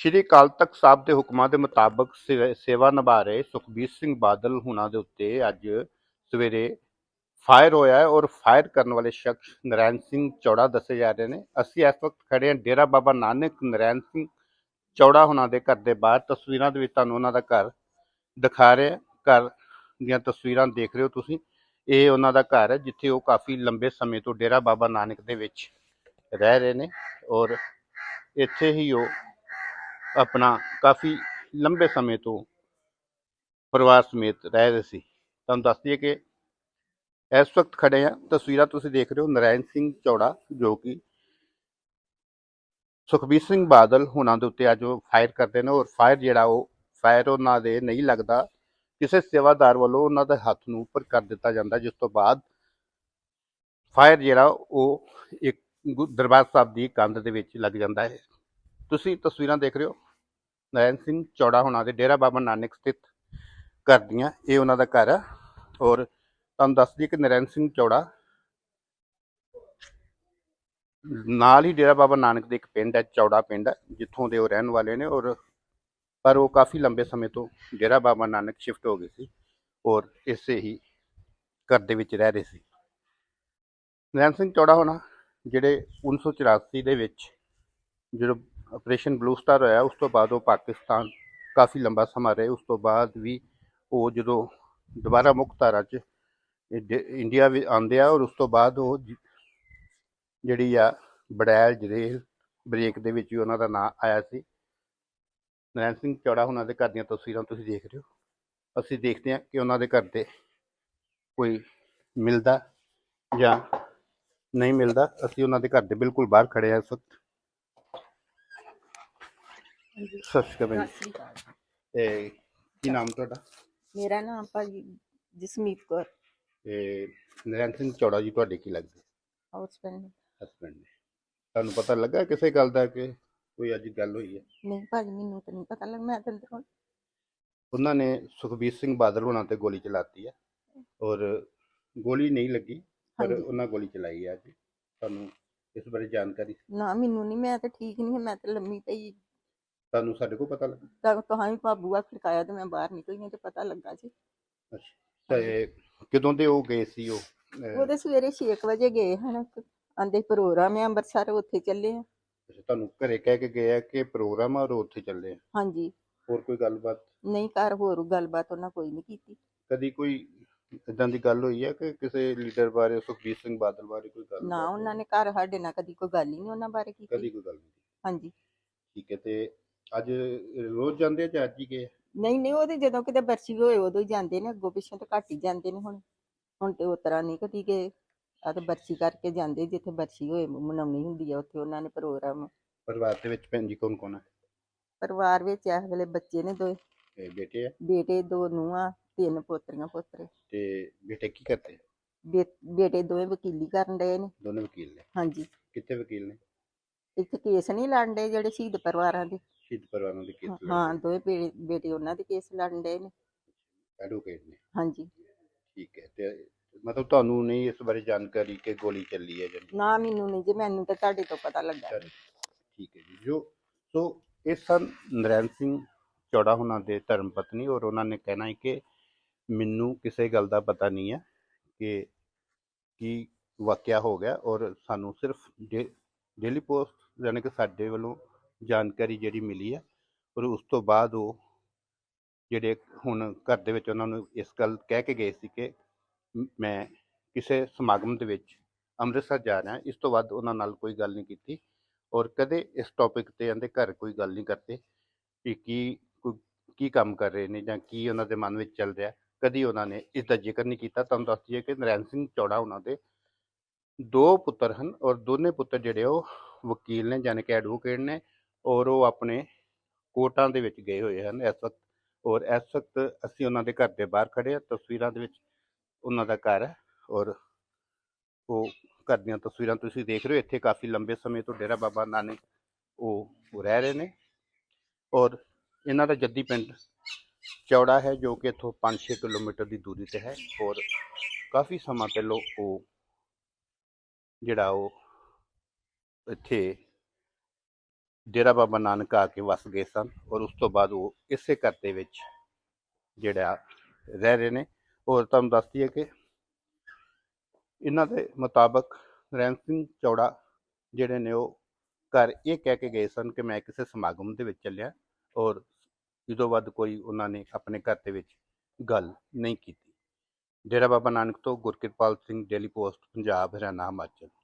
ਸ਼੍ਰੀ ਅਕਾਲ ਤਖਤ ਸਾਹਿਬ ਦੇ ਹੁਕਮਾਂ ਦੇ ਮੁਤਾਬਕ ਸੇ- ਸੇਵਾ ਨਿਭਾ ਰਹੇ ਸੁਖਬੀਰ ਸਿੰਘ ਬਾਦਲ ਹੁਣਾਂ ਦੇ ਉੱਤੇ ਅੱਜ ਸਵੇਰੇ ਫਾਇਰ ਹੋਇਆ ਹੈ ਔਰ ਫਾਇਰ ਕਰਨ ਵਾਲੇ ਸ਼ਖਸ ਨਰੈਣ ਸਿੰਘ ਚੌੜਾ ਦੱਸੇ ਜਾ ਰਹੇ ਨੇ। ਅਸੀਂ ਇਸ ਵਕਤ ਖੜੇ ਹਾਂ ਡੇਰਾ ਬਾਬਾ ਨਾਨਕ ਨਰੈਣ ਸਿੰਘ ਚੌੜਾ ਹੁਣਾਂ ਦੇ ਘਰ ਦੇ ਬਾਹਰ। ਤਸਵੀਰਾਂ ਦੇ ਵਿੱਚ ਤੁਹਾਨੂੰ ਉਹਨਾਂ ਦਾ ਘਰ ਦਿਖਾ ਰਹੇ ਹਾਂ। ਘਰ ਦੀਆਂ ਤਸਵੀਰਾਂ ਦੇਖ ਰਹੇ ਹੋ ਤੁਸੀਂ। ਇਹ ਉਹਨਾਂ ਦਾ ਘਰ ਹੈ ਜਿੱਥੇ ਉਹ ਕਾਫੀ ਲੰਬੇ ਸਮੇਂ ਤੋਂ ਡੇਰਾ ਬਾਬਾ ਨਾਨਕ ਦੇ ਵਿੱਚ ਰਹਿ ਰਹੇ ਨੇ ਔਰ ਇੱਥੇ ਹੀ ਉਹ ਆਪਣਾ ਕਾਫੀ ਲੰਬੇ ਸਮੇਂ ਤੋਂ ਪਰਿਵਾਰ ਸਮੇਤ ਰਹਿ ਰਹੇ ਸੀ। ਤੁਹਾਨੂੰ ਦੱਸ ਦਈਏ ਕਿ ਇਸ ਵਕਤ ਖੜੇ ਆ ਤਸਵੀਰਾਂ ਤੁਸੀਂ ਦੇਖ ਰਹੇ ਹੋ ਨਰਾਇਣ ਸਿੰਘ ਚੌੜਾ, ਜੋ ਕਿ ਸੁਖਬੀਰ ਸਿੰਘ ਬਾਦਲ ਹੁਣਾਂ ਦੇ ਉੱਤੇ ਅੱਜ ਉਹ ਫਾਇਰ ਕਰਦੇ ਨੇ ਔਰ ਫਾਇਰ ਜਿਹੜਾ ਉਹ ਫਾਇਰ ਉਹਨਾਂ ਦੇ ਨਹੀਂ ਲੱਗਦਾ। ਕਿਸੇ ਸੇਵਾਦਾਰ ਵੱਲੋਂ ਉਹਨਾਂ ਦੇ ਹੱਥ ਨੂੰ ਉੱਪਰ ਕਰ ਦਿੱਤਾ ਜਾਂਦਾ, ਜਿਸ ਤੋਂ ਬਾਅਦ ਫਾਇਰ ਜਿਹੜਾ ਉਹ ਇੱਕ ਗੁ- ਦਰਬਾਰ ਸਾਹਿਬ ਦੀ ਕੰਧ ਦੇ ਵਿੱਚ ਲੱਗ ਜਾਂਦਾ ਹੈ। ਤੁਸੀਂ ਤਸਵੀਰਾਂ ਦੇਖ ਰਹੇ ਹੋ ਨਰੈਣ ਸਿੰਘ ਚੌੜਾ ਹੋਣਾ ਦੇ ਡੇਰਾ ਬਾਬਾ ਨਾਨਕ ਸਥਿਤ ਘਰ ਦੀਆਂ, ਇਹ ਉਹਨਾਂ ਦਾ ਘਰ ਆ। ਔਰ ਤੁਹਾਨੂੰ ਦੱਸ ਦਈਏ ਕਿ ਨਰੈਣ ਸਿੰਘ ਚੌੜਾ ਨਾਲ ਹੀ ਡੇਰਾ ਬਾਬਾ ਨਾਨਕ ਦੇ ਇੱਕ ਪਿੰਡ ਹੈ, ਚੌੜਾ ਪਿੰਡ ਹੈ, ਜਿੱਥੋਂ ਦੇ ਉਹ ਰਹਿਣ ਵਾਲੇ ਨੇ। ਔਰ ਪਰ ਉਹ ਕਾਫੀ ਲੰਬੇ ਸਮੇਂ ਤੋਂ ਡੇਰਾ ਬਾਬਾ ਨਾਨਕ ਸ਼ਿਫਟ ਹੋ ਗਏ ਸੀ ਔਰ ਇਸੇ ਹੀ ਘਰ ਦੇ ਵਿੱਚ ਰਹਿ ਰਹੇ ਸੀ। ਨਰੈਣ ਸਿੰਘ ਚੌੜਾ ਹੋਣਾ, ਜਿਹੜੇ 1984 ਦੇ ਵਿੱਚ ਜਦੋਂ ਆਪਰੇਸ਼ਨ ਬਲੂ ਸਟਾਰ ਹੋਇਆ, ਉਸ ਤੋਂ ਬਾਅਦ ਉਹ ਪਾਕਿਸਤਾਨ ਕਾਫੀ ਲੰਬਾ ਸਮਾਂ ਰਹੇ, ਉਸ ਤੋਂ ਬਾਅਦ ਵੀ ਉਹ ਜਦੋਂ ਦੁਬਾਰਾ ਮੁੱਖ ਧਾਰਾ 'ਚ ਇੰਡ- ਇੰਡੀਆ ਵੀ ਆਉਂਦੇ ਆ ਔਰ ਉਸ ਤੋਂ ਬਾਅਦ ਉਹ ਜਿਹੜੀ ਆ ਬੜੈਲ, ਜਰੇਲ ਬ੍ਰੇਕ ਦੇ ਵਿੱਚ ਵੀ ਉਹਨਾਂ ਦਾ ਨਾਂ ਆਇਆ ਸੀ। ਨਰੈਣ ਸਿੰਘ ਚੌੜਾ ਉਹਨਾਂ ਦੇ ਘਰ ਦੀਆਂ ਤਸਵੀਰਾਂ ਤੁਸੀਂ ਦੇਖ ਰਹੇ ਹੋ। ਅਸੀਂ ਦੇਖਦੇ ਹਾਂ ਕਿ ਉਹਨਾਂ ਦੇ ਘਰ ਦੇ ਕੋਈ ਮਿਲਦਾ ਜਾਂ ਨਹੀਂ ਮਿਲਦਾ। ਅਸੀਂ ਉਹਨਾਂ ਦੇ ਘਰ ਦੇ ਬਿਲਕੁਲ ਬਾਹਰ ਖੜੇ ਆ ਇਸ ਵਕਤ। ਸਤਿ ਸ਼੍ਰੀ ਅਕਾਲ ਭੈਣ ਜੀ। ਇਹ ਕੀ ਨਾਮ ਤੁਹਾਡਾ? ਮੇਰਾ ਨਾਮ ਭਾਜੀ ਜਸਮੀਤ ਕੌਰ। ਤੇ ਨਰੈਣ ਸਿੰਘ ਚੌੜਾ ਜੀ ਤੁਹਾਡੇ ਕੀ ਲੱਗਦੇ? ਹਸਬੈਂਡ ਹਸਬੰਡ ਨੇ। ਤੁਹਾਨੂੰ ਪਤਾ ਲੱਗਾ ਕਿਸੇ ਗੱਲ ਦਾ ਕਿ ਕੋਈ ਅੱਜ ਗੱਲ ਹੋਈ ਹੈ? ਨਹੀਂ ਭਾਜੀ ਮੈਨੂੰ ਤਾਂ ਨਹੀਂ ਪਤਾ ਲੱਗ ਮੈਂ ਤਾਂ ਅੰਦਰੋਂ ਉਹਨਾਂ ਨੇ ਸੁਖਬੀਰ ਸਿੰਘ ਬਾਦਲ ਹੋਣਾ ਤੇ ਗੋਲੀ ਚਲਾਤੀ ਹੈ। ਔਰ ਗੋਲੀ ਨਹੀਂ ਲੱਗੀ ਪਰ ਹਾਂਜੀ। ਉਹਨਾਂ ਗੋਲੀ ਚਲਾਈ ਹੈ ਅੱਜ। ਤੁਹਾਨੂੰ ਇਸ ਬਾਰੇ ਜਾਣਕਾਰੀ? ਨਾ ਮੈਨੂੰ ਨਹੀਂ ਮੈਂ ਤਾਂ ਠੀਕ ਨਹੀਂ ਮੈਂ ਤਾਂ ਲੰਮੀ ਪਈ ਤੁਹਾਨੂੰ ਸਾਡੇ ਕੋਲ ਪਤਾ ਲੱਗਾ? ਤਾਂ ਤੁਹਾਨੂੰ ਬਾਬੂਆ ਖੜਕਾਇਆ ਤੇ ਮੈਂ ਬਾਹਰ ਨਿਕਲੀ ਤੇ ਪਤਾ ਲੱਗਾ ਜੀ। ਅੱਛਾ। ਤੇ ਕਦੋਂ ਦੇ ਉਹ ਗਏ ਸੀ ਉਹ? ਅਹ, ਉਹਦੇ ਸਵੇਰੇ 6 ਵਜੇ ਗਏ ਹਨ। ਆਂਦੇ ਪ੍ਰੋਗਰਾਮ ਹੈ ਅੰਮ੍ਰਿਤਸਰ ਉੱਥੇ ਚੱਲੇ ਆ ਅੱਛਾ, ਤੁਹਾਨੂੰ ਘਰੇ ਕਹਿ ਕੇ ਗਏ ਆ ਕਿ ਪ੍ਰੋਗਰਾਮ ਆ ਔਰ ਉੱਥੇ ਚੱਲੇ ਆ? ਹਾਂਜੀ। ਹੋਰ ਕੋਈ ਗੱਲਬਾਤ? ਨਹੀਂ ਘਰ ਹੋਰ ਗੱਲਬਾਤ ਉਹਨਾਂ ਕੋਈ ਨਹੀਂ ਕੀਤੀ। ਕਦੀ ਕੋਈ ਇਦਾਂ ਦੀ ਗੱਲ ਹੋਈ ਹੈ ਕਿ ਕਿਸੇ ਲੀਡਰ ਬਾਰੇ ਸੁਖਬੀਰ ਸਿੰਘ ਬਾਦਲ ਬਾਰੇ ਕੋਈ ਗੱਲ ਨਾ ਉਹਨਾਂ ਨੇ ਘਰ ਸਾਡੇ ਨਾਲ ਕਦੀ ਕੋਈ ਗੱਲ ਹੀ ਨਹੀਂ ਉਹਨਾਂ ਬਾਰੇ ਕਦੀ ਕੀਤੀ ਕੋਈ ਗੱਲ ਨਹੀਂ ਹਾਂਜੀ। ਠੀਕ ਹੈ ਤੇ ਅੱਜ ਰੋਜ਼ ਜਾਂਦੇ ਆ ਜਾਂ ਅੱਜ ਹੀ ਗਏ ਆ? ਨਹੀਂ ਨਹੀਂ ਉਹਦੇ ਜਦੋਂ ਕਿਤੇ ਬਰਸੀ ਹੋਏ ਉਦੋਂ ਹੀ ਜਾਂਦੇ ਨੇ ਅੱਗੋਂ ਪਿੱਛੋਂ ਤਾਂ ਘੱਟ ਹੀ ਜਾਂਦੇ ਨੇ ਹੁਣ। ਹੁਣ ਤੇ ਉਤਰਾ ਨਹੀਂ ਕਦੀ ਕਿ ਆ ਤੇ ਬਰਸੀ ਕਰਕੇ ਜਾਂਦੇ ਜਿੱਥੇ ਬਰਸੀ ਹੋਏ ਮਨਾਉਣੀ ਹੁੰਦੀ ਆ ਉੱਥੇ ਉਹਨਾਂ ਨੇ ਪ੍ਰੋਗਰਾਮ। ਪਰਿਵਾਰ ਦੇ ਵਿੱਚ ਭੈਣ ਜੀ ਕੌਣ ਕੌਣ ਹੈ ਪਰਿਵਾਰ ਵਿੱਚ ਇਸ ਵੇਲੇ ਬੱਚੇ ਨੇ ਦੋ ਤੇ ਬੇਟੇ ਆ? ਬੇਟੇ ਦੋ ਨੂੰਹਾਂ ਤਿੰਨ ਪੋਤਰੀਆਂ ਪੋਤਰੇ। ਤੇ ਬੇਟੇ ਕੀ ਕਰਦੇ? ਬੇ- ਬੇਟੇ ਦੋਵੇਂ ਵਕੀਲੀ ਕਰਨ ਡਏ ਨੇ। ਦੋਨੇ ਵਕੀਲ ਨੇ? ਹਾਂਜੀ। ਕਿੱਥੇ ਵਕੀਲ ਨੇ? ਇੱਥੇ ਕੇਸ ਨਹੀਂ ਲੜਨ ਡਏ ਜਿਹੜੇ ਸ਼ਹੀਦ ਪਰਿਵਾਰਾਂ ਦੇ। ਸ਼ਹੀਦ ਪਰਿਵਾਰਾਂ ਦੇ ਕੇਸ ਹਾਂ ਦੋਵੇਂ ਬੇ- ਬੇਟੇ ਉਹਨਾਂ ਦੇ ਕੇਸ ਲੜਨ ਡਏ ਨੇ। ਐਡਵੋਕੇਟ ਨੇ। ਹਾਂਜੀ। ਠੀਕ ਹੈ ਤੇ ਮਤਲਬ ਤੁਹਾਨੂੰ ਨਹੀਂ ਇਸ ਬਾਰੇ ਜਾਣਕਾਰੀ ਕਿ ਗੋਲੀ ਚੱਲੀ ਹੈ ਜਾਂ ਨਹੀਂ? ਨਾ ਮੈਨੂੰ ਨਹੀਂ ਜੇ ਮੈਨੂੰ ਤਾਂ ਤੁਹਾਡੇ ਤੋਂ ਪਤਾ ਲੱਗਾ। ਠੀਕ ਹੈ ਜੀ। ਜੋ ਸੋ ਇਹ ਸਨ ਨਰੈਣ ਸਿੰਘ ਚੌੜਾ ਹੁਣਾਂ ਦੇ ਧਰਮ ਪਤਨੀ ਔਰ ਉਹਨਾਂ ਨੇ ਕਹਿਣਾ ਹੈ ਕਿ ਮੈਨੂੰ ਕਿਸੇ ਗੱਲ ਦਾ ਪਤਾ ਨਹੀਂ ਹੈ ਕਿ ਕੀ ਵਾਕਿਆ ਹੋ ਗਿਆ ਔਰ ਸਾਨੂੰ ਸਿਰਫ ਡੇਲੀ ਪੋਸਟ ਯਾਨੀ ਕਿ ਸਾਡੇ ਵੱਲੋਂ ਜਾਣਕਾਰੀ ਜਿਹੜੀ ਮਿਲੀ ਹੈ ਔਰ ਉਸ ਤੋਂ ਬਾਅਦ ਉਹ ਜਿਹੜੇ ਹੁਣ ਘਰ ਦੇ ਵਿੱਚ ਉਹਨਾਂ ਨੂੰ ਇਸ ਗੱਲ ਕਹਿ ਕੇ ਗਏ ਸੀ ਕਿ ਮੈਂ ਕਿਸੇ ਸਮਾਗਮ ਦੇ ਵਿੱਚ ਅੰਮ੍ਰਿਤਸਰ ਜਾ ਰਿਹਾ, ਇਸ ਤੋਂ ਬਾਅਦ ਉਹਨਾਂ ਨਾਲ ਕੋਈ ਗੱਲ ਨਹੀਂ ਕੀਤੀ ਔਰ ਕਦੇ ਇਸ ਟੌਪਿਕ ਤੇ ਇਹਦੇ ਘਰ ਕੋਈ ਗੱਲ ਨਹੀਂ ਕਰਦੇ ਕਿ ਕੀ, ਕੋਈ ਕੀ ਕੰਮ ਕਰ ਰਹੇ ਨੇ ਜਾਂ ਕੀ ਉਹਨਾਂ ਦੇ ਮਨ ਵਿੱਚ ਚੱਲ ਰਿਹਾ, ਕਦੀ ਉਹਨਾਂ ਨੇ ਇਸ ਦਾ ਜ਼ਿਕਰ ਨਹੀਂ ਕੀਤਾ। ਤੁਹਾਨੂੰ ਦੱਸ ਦਈਏ ਕਿ ਨਰੈਣ ਸਿੰਘ ਚੌੜਾ ਉਹਨਾਂ ਦੇ ਦੋ ਪੁੱਤਰ ਹਨ ਔਰ ਦੋਨੇ ਪੁੱਤਰ ਜਿਹੜੇ ਉਹ ਵਕੀਲ ਨੇ ਯਾਨੀ ਕਿ ਐਡਵੋਕੇਟ ਨੇ ਔਰ ਉਹ ਆਪਣੇ ਕੋਟਾਂ ਦੇ ਵਿੱਚ ਗਏ ਹੋਏ ਹਨ। ਇਸ ਵਕਤ ਔਰ ਇਸ ਵਕਤ ਅਸੀਂ ਉਹਨਾਂ ਦੇ ਘਰ ਦੇ ਬਾਹਰ ਖੜੇ ਹਾਂ। ਤਸਵੀਰਾਂ ਦੇ ਵਿੱਚ ਉਹਨਾਂ ਦਾ ਘਰ ਹੈ ਔਰ ਉਹ ਘਰ ਦੀਆਂ ਤਸਵੀਰਾਂ ਤੁਸੀਂ ਦੇਖ ਰਹੇ ਹੋ। ਇੱਥੇ ਕਾਫੀ ਲੰਬੇ ਸਮੇਂ ਤੋਂ ਡੇਰਾ ਬਾਬਾ ਨਾਨਕ ਉਹ ਉਹ ਰਹਿ ਰਹੇ ਨੇ ਔਰ ਇਹਨਾਂ ਦਾ ਜੱਦੀ ਪਿੰਡ ਚੌੜਾ ਹੈ ਜੋ ਕਿ ਇੱਥੋਂ 5-6 ਕਿਲੋਮੀਟਰ ਦੀ ਦੂਰੀ ਤੇ ਹੈ ਔਰ ਕਾਫੀ ਸਮਾਂ ਪਹਿਲਾਂ ਉਹ ਜਿਹੜਾ ਉਹ ਇੱਥੇ ਡੇਰਾ ਬਾਬਾ ਨਾਨਕ ਆ ਕੇ ਵਸ ਗਏ ਸਨ ਔਰ ਉਸ ਤੋਂ ਬਾਅਦ ਉਹ ਇਸੇ ਘਰ ਦੇ ਵਿੱਚ ਜਿਹੜਾ ਰਹਿ ਰਹੇ ਨੇ। ਔਰ ਤੁਹਾਨੂੰ ਦੱਸਦੀ ਹੈ ਕਿ ਇਹਨਾਂ ਦੇ ਮੁਤਾਬਕ ਨਰੈਣ ਸਿੰਘ ਚੌੜਾ ਜਿਹੜੇ ਨੇ ਉਹ ਘਰ ਇਹ ਕਹਿ ਕੇ ਗਏ ਸਨ ਕਿ ਮੈਂ ਕਿਸੇ ਸਮਾਗਮ ਦੇ ਵਿੱਚ ਚੱਲਿਆ ਔਰ ਇਦੋਂ ਵੱਧ ਕੋਈ ਉਹਨਾਂ ਨੇ ਆਪਣੇ ਘਰ ਦੇ ਵਿੱਚ ਗੱਲ ਨਹੀਂ ਕੀਤੀ। ਡੇਰਾ ਬਾਬਾ ਨਾਨਕ ਤੋਂ ਗੁਰਕਿਰਪਾਲ ਸਿੰਘ ਡੇਲੀ ਪੋਸਟ ਪੰਜਾਬ, ਹਰਿਆਣਾ, ਹਿਮਾਚਲ।